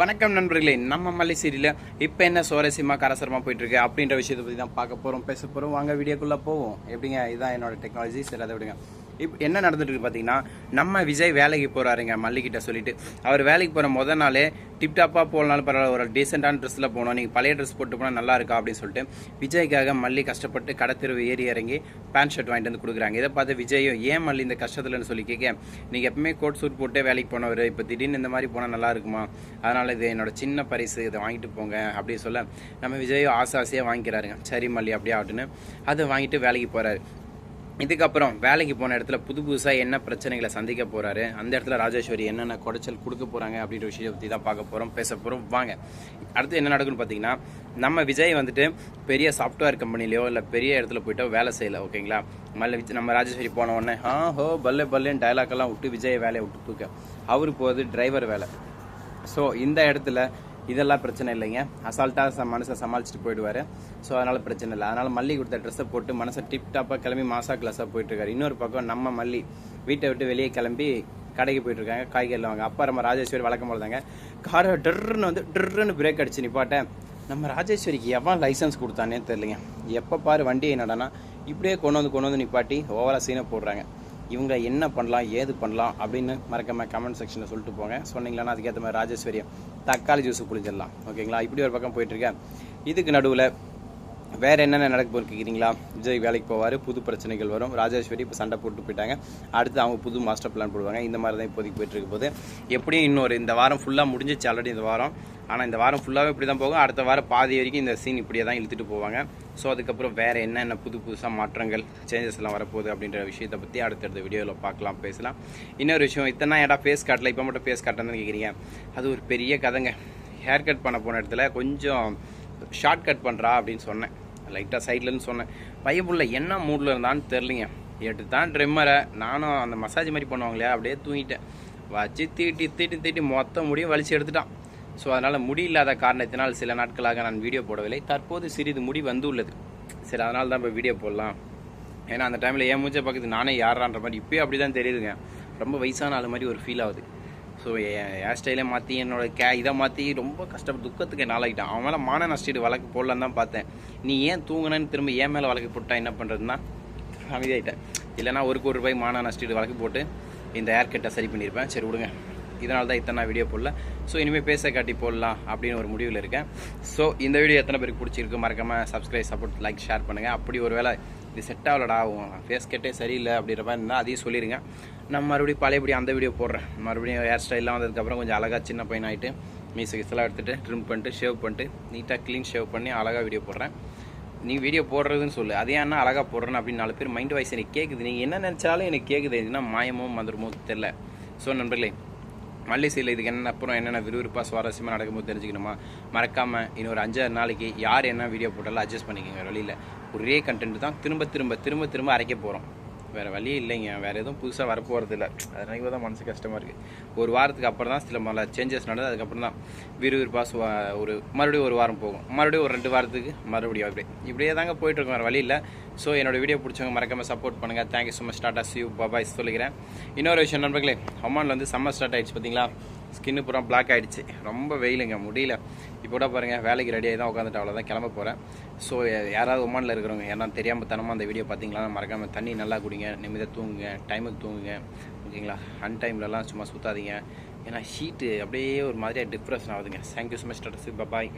வணக்கம் நண்பர்களே நம்ம மலை சீரியல இப்போ என்ன சுவாரஸ்யமாக கரசரமாக போயிட்டு இருக்கு அப்படின்ற விஷயத்தை பற்றி தான் பார்க்க போகிறோம் பேச போகிறோம் வாங்க வீடியோக்குள்ளே போவோம். எப்படிங்க? இதுதான் என்னோட டெக்னாலஜி சரி அதை விடுங்க. இப்போ என்ன நடந்துட்டு பார்த்தீங்கன்னா நம்ம விஜய் வேலைக்கு போகிறாருங்க மல்லிகிட்ட சொல்லிட்டு. அவர் வேலைக்கு போகிற முத நாளே டிப்டாப்பாக போனாலும் பரவாயில்ல ஒரு டீசெண்டான ட்ரெஸ்ஸில் போகணும் நீங்கள் பழைய ட்ரெஸ் போட்டு போனால் நல்லா இருக்கா அப்படின்னு சொல்லிட்டு விஜய்க்காக மல்லி கஷ்டப்பட்டு கடத்தெருவு ஏறி இறங்கி பேண்ட் ஷர்ட் வாங்கிட்டு வந்து கொடுக்குறாங்க. இதை பார்த்து விஜயும் ஏன் மல்லி இந்த கஷ்டத்தில்னு சொல்லி கேட்க? நீங்கள் எப்பவுமே கோட் சூட் போட்டே வேலைக்கு போனவர் இப்போ திடீர்னு இந்த மாதிரி போனால் நல்லா இருக்குமா? அதனால் இது என்னோட சின்ன பரிசு இதை வாங்கிட்டு போங்க அப்படின்னு சொல்ல நம்ம விஜயும் ஆசை ஆசையாக வாங்கிக்கிறாருங்க. சரி மல்லி அப்படியே ஆகட்டுன்னு அதை வாங்கிட்டு வேலைக்கு போகிறாரு இதுக்கப்புறம் வேலைக்கு போன இடத்துல புது புதுசாக என்ன பிரச்சனைகளை சந்திக்க போகிறாரு அந்த இடத்துல ராஜேஸ்வரி என்னென்ன குடைச்சல் கொடுக்க போகிறாங்க அப்படின்ற விஷயத்தை பற்றி தான் பார்க்க போகிறோம் பேச போகிறோம் வாங்க. அடுத்து என்ன நடக்குன்னு பார்த்தீங்கன்னா நம்ம விஜய் வந்துட்டு பெரிய சாஃப்ட்வேர் கம்பெனிலையோ இல்லை பெரிய இடத்துல போயிட்டோ வேலை செய்யலை ஓகேங்களா? மல்ல விஜய் நம்ம ராஜேஸ்வரி போன உடனே ஆ ஹோ பல்லே பல்லேன்னு dialogue எல்லாம் விட்டு விஜய் வேலையை விட்டு தூக்க. அவரு போகுது டிரைவர் வேலை. ஸோ இந்த இடத்துல இதெல்லாம் பிரச்சனை இல்லைங்க. அசால்ட்டாக ச மனுஷன் சமாளிச்சுட்டு போயிடுவார். ஸோ அதனால் பிரச்சனை இல்லை. அதனால் மல்லி கொடுத்த ட்ரெஸ்ஸை போட்டு மனசை டிப் டாப்பாக கிளம்பி மாசா கிளாஸாக போயிட்டுருக்காரு. இன்னொரு பக்கம் நம்ம மல்லி வீட்டை விட்டு வெளியே கிளம்பி கடைக்கு போயிட்டுருக்காங்க. காய்கறியில் வாங்க. அப்பா நம்ம ராஜேஸ்வரி வழக்கம் போல தாங்க. காரை டர்ன்னு வந்து டர்ன்னு பிரேக் அடிச்சு நிப்பாட்டேன். நம்ம ராஜேஸ்வரிக்கு எவன் லைசன்ஸ் கொடுத்தானே தெரியலைங்க. எப்போ பாரு வண்டி என்னடானா இப்படியே கொண்டு வந்து கொண்டு வந்து நிப்பாட்டி ஓவரா சீனை போடுறாங்க. இவங்க என்ன பண்ணலாம் ஏது பண்ணலாம் அப்படின்னு மறக்காம கமெண்ட் செக்ஷனில் சொல்லிட்டு போங்க. சொன்னீங்களா அதுக்கேற்ற மாதிரி ராஜேஸ்வரியை தக்காளி ஜூஸ் புளிஞ்சிடலாம் ஓகேங்களா? இப்படி ஒரு பக்கம் போயிட்டுருக்கேன் இதுக்கு நடுவில் வேறு என்னென்ன நடக்க போகுது விஜய் வேலைக்கு போவார் புது பிரச்சனைகள் வரும். ராஜேஸ்வரி இப்போ சண்டை போட்டு போயிட்டாங்க. அடுத்து அவங்க புது மாஸ்டர் பிளான் போடுவாங்க. இந்த மாதிரி தான் இப்போதைக்கு போயிட்டு இருக்க போது எப்படியும் இன்னொரு இந்த வாரம் ஃபுல்லாக முடிஞ்சிச்சு ஆல்ரெடி இந்த வாரம். ஆனால் இந்த வாரம் ஃபுல்லாகவே இப்படி தான் போகும். அடுத்த வாரம் பாதி வரைக்கும் இந்த சீன் இப்படியே தான் இழுத்துட்டு போவாங்க. ஸோ அதுக்கப்புறம் வேறு என்னென்ன புது புதுசாக மாற்றங்கள் சேஞ்சஸ் எல்லாம் வரப்போகுது அப்படின்ற விஷயத்தை பற்றி அடுத்தடுத்த வீடியோவில் பார்க்கலாம் பேசலாம். இன்னொரு விஷயம் இத்தனை இடம் ஃபேஸ் காட்டல இப்போ மட்டும் ஃபேஸ் காட்டணும்னு கேட்குறீங்க அது ஒரு பெரிய கதைங்க. ஹேர் கட் பண்ண போன இடத்துல கொஞ்சம் ஷார்ட் கட் பண்ணுறா அப்படின்னு சொன்னேன். லைட்டாக சைட்லன்னு சொன்னேன். பையப்புள்ள என்ன மூடில் இருந்தான்னு தெரிலிங்க எட்டு தான் ட்ரிம்மரை நானும் அந்த மசாஜ் மாதிரி பண்ணுவாங்களே அப்படியே தூங்கிட்டேன். வச்சு தீட்டி தீட்டி தீட்டி மொத்த முடியும் வலிச்சு எடுத்துட்டான். ஸோ அதனால் முடி இல்லாத காரணத்தினால் சில நாட்களாக நான் வீடியோ போடவில்லை. தற்போது சிறிது முடி வந்து உள்ளது சரி அதனால தான் இப்போ வீடியோ போடலாம். ஏன்னா அந்த டைமில் ஏன் மூஞ்ச பக்கத்து நானே யாரான்ற மாதிரி இப்போயே அப்படி தான் தெரியுதுங்க. ரொம்ப வயசான ஆள் மாதிரி ஒரு ஃபீல் ஆகுது. ஸோ ஹேர் ஸ்டைலே மாற்றி என்னோட கே இதை மாற்றி ரொம்ப கஷ்டப்பட்டு துக்கத்துக்கு நாளாகிட்டான் அவன் மேலே மான நஷ்டீடு வழக்கு போடலான்னு தான் பார்த்தேன். நீ ஏன் தூங்குனேன்னு திரும்ப ஏன் மேலே வழக்கு போட்டா என்ன பண்ணுறதுன்னா அமைதியாயிட்டேன். இல்லைனா ஒரு கோடி ரூபாய் மான நஷ்டீடு வழக்கு போட்டு இந்த ஹேர் கட்டை சரி பண்ணியிருப்பேன். சரி விடுங்க. இதனால தான் இத்தனை வீடியோ போடல. ஸோ இனிமேல் பேச காட்டி போடலாம் அப்படின்னு ஒரு முடிவில் இருக்கேன். ஸோ இந்த வீடியோ எத்தனை பேருக்கு பிடிச்சிருக்கு மறக்காமல் சப்ஸ்கிரைப் சப்போர்ட் லைக் ஷேர் பண்ணுங்கள் அப்படி ஒரு வேளை இது செட் ஆகலடா ஆகும் ஃபேஸ் கட்டே சரியில்லை அப்படின்ற மாதிரி இருந்தால் அதையும் சொல்லிடுங்க நான் மறுபடியும் பழையபடி அந்த வீடியோ போடுறேன். மறுபடியும் ஹேர் ஸ்டைல்லாம் வந்ததுக்கப்புறம் கொஞ்சம் அழகாக சின்ன பையன் ஆகிட்டு மீசு கிசலாம் எடுத்துகிட்டு ட்ரிம் பண்ணிட்டு ஷேவ் பண்ணிட்டு நீட்டாக க்ளீன் ஷேவ் பண்ணி அழகாக வீடியோ போடுறேன். நீ வீடியோ போடுறதுன்னு சொல்லு. அதே அண்ணா அழகாக போடுறேன்னு அப்படின்னு நாலு பேர் மைண்ட் வாய்ஸ் எனக்கு கேட்குது நீங்கள் என்ன நினச்சாலும் எனக்கு கேட்குது என்ன மாயமோ மந்திரமோ தெரில ஸோ நண்பர்களே மல்லிசையில் இதுக்கு என்ன அப்புறம் என்னென்ன விறுவிறுப்பாக சுவாரஸ்யமாக நடக்கும்போது தெரிஞ்சுக்கணுமா? மறக்காமல் இன்னொரு அஞ்சாறு நாளைக்கு யார் என்ன வீடியோ போட்டாலும் அட்ஜஸ்ட் பண்ணிக்கோங்க வெளியில் ஒரே கண்டென்ட் தான் திரும்ப திரும்ப திரும்ப திரும்ப அரைக்க போகிறோம் வேறு வழியே இல்லைங்க. வேறு எதுவும் புதுசாக வரப்போகிறது இல்லை அதனால தான் மனசு கஷ்டமாக இருக்குது ஒரு வாரத்துக்கு அப்புறம் தான் சில மல சேஞ்சஸ் நடந்தது. அதுக்கப்புறம் தான் விறுவிறுப்பாக ஒரு மறுபடியும் ஒரு வாரம் போகும். மறுபடியும் ஒரு ரெண்டு வாரத்துக்கு மறுபடியும் அப்படி இப்படியே தாங்க போயிட்டுருக்கோம் வேறு வழி இல்லை. ஸோ என்னோட வீடியோ பிடிச்சவங்க மறக்காமல் சப்போர்ட் பண்ணுங்கள் thank you so much tata see you bye bye சொல்லிக்கிறேன். இன்னொரு விஷயம் நண்பர்களே அம்மானில் வந்து சம்மர் ஸ்டார்ட் ஆகிடுச்சு பார்த்தீங்களா ஸ்கின்னு பூரா பிளாக் ஆகிடுச்சு ரொம்ப வெயிலுங்க முடியல. இப்போ கூட பாருங்கள் வேலைக்கு ரெடியாகி தான் உட்காந்துட்டு அவ்வளோதான் கிளம்ப போகிறேன் ஸோ யாராவது உமானில் இருக்கிறவங்க ஏன்னா தெரியாமல் தனமாக அந்த வீடியோ பார்த்தீங்களா மறக்காமல் தண்ணி நல்லா குடிங்க நிம்மதியாக தூங்குங்க டைமுக்கு தூங்குங்க. ஓகேங்களா? அன் டைம்லலாம் சும்மா சுற்றாதீங்க ஏன்னா ஹீட்டு அப்படியே ஒரு மாதிரியாக டிப்ரெஷன் ஆகுதுங்க. Thank you so much tata bye